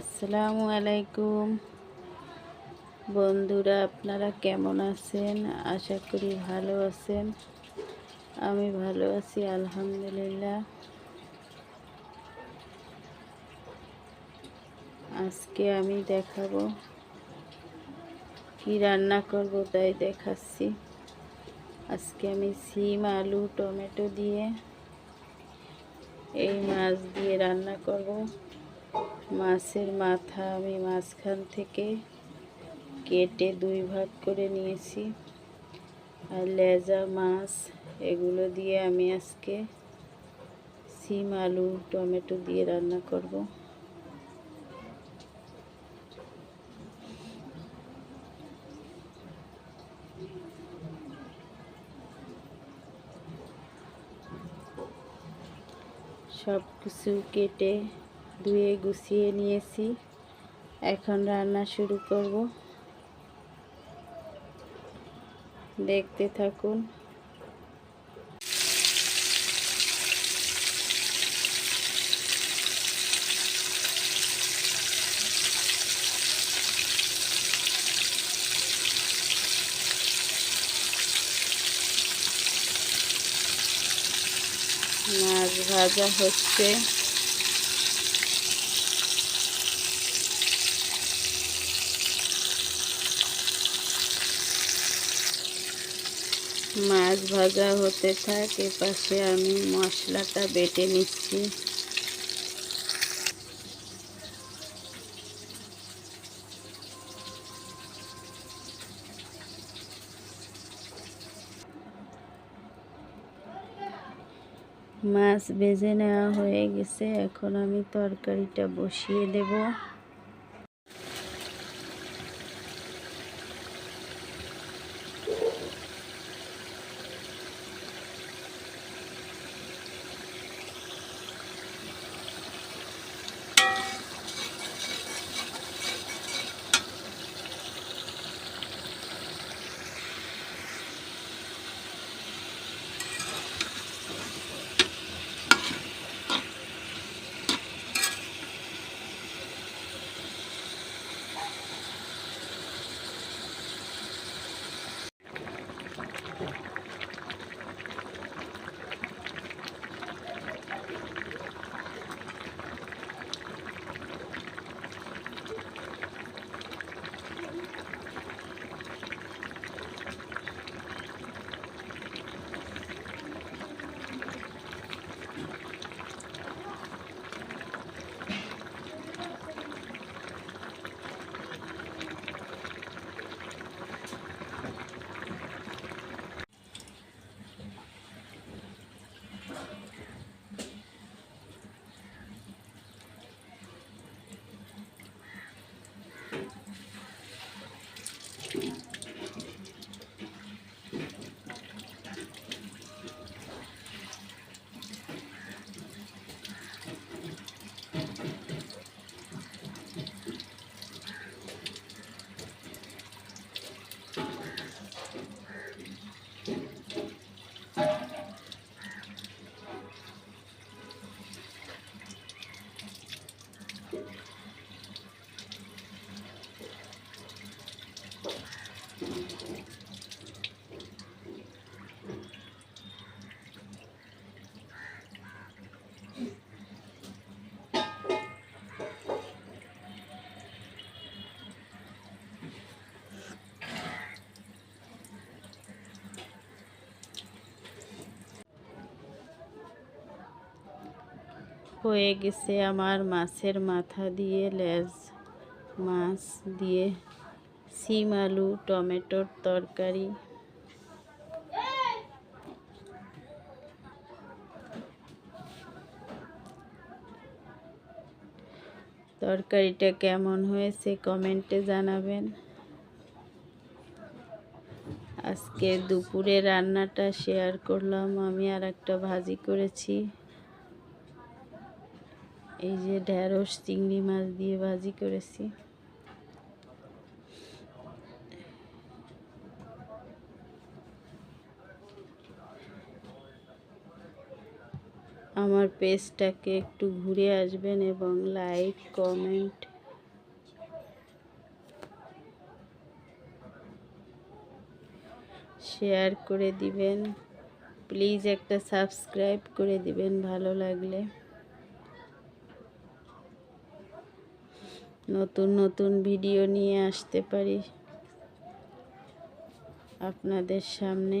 আসসালামু আলাইকুম। বন্ধুরা, আপনারা কেমন আছেন? আশা করি ভালো আছেন। আমি ভালো আছি, আলহামদুলিল্লাহ। আজকে আমি দেখাবো কি রান্না করব, তাই দেখাচ্ছি। আজকে আমি সিম, আলু, টমেটো দিয়ে এই মাছ দিয়ে রান্না করব। মাছের মাথা আমি মাঝখান থেকে কেটে দুই ভাগ করে নিয়েছি। আর লেজা, মাছ, এগুলো দিয়ে আমি আজকে সিম, আলু, টমেটো দিয়ে রান্না করব। সব কিছু কেটে ধুয়ে গুছিয়ে নিয়েছি। এখন রান্না শুরু করব। দেখতে থাকুন। মাছ ভাজা হচ্ছে। মাছ ভাজা হতে থাক এপাশে আমি মশলাটা বেটে নিচ্ছি। মাছ ভেজে নেওয়া হয়ে গেছে, এখন আমি তরকারিটা বসিয়ে দেব। হয়ে গেছে আমার মাছের মাথা দিয়ে লেজ মাছ দিয়ে সিম, আলু, টমেটোর তরকারি। তরকারিটা কেমন হয়েছে কমেন্টে জানাবেন। আজকে দুপুরে রান্নাটা শেয়ার করলাম, আমি আর একটা ভাজি করেছি। এই যে ঢেঁড়স, চিংড়ি মাছ দিয়ে ভাজি করেছি। আমার পেজটাকে একটু ঘুরে আসবেন এবং লাইক, কমেন্ট। শেয়ার করে দিবেন। প্লিজ একটা সাবস্ক্রাইব করে দিবেন ভালো লাগলে। নতুন নতুন ভিডিও নিয়ে আসতে পারি আপনাদের সামনে।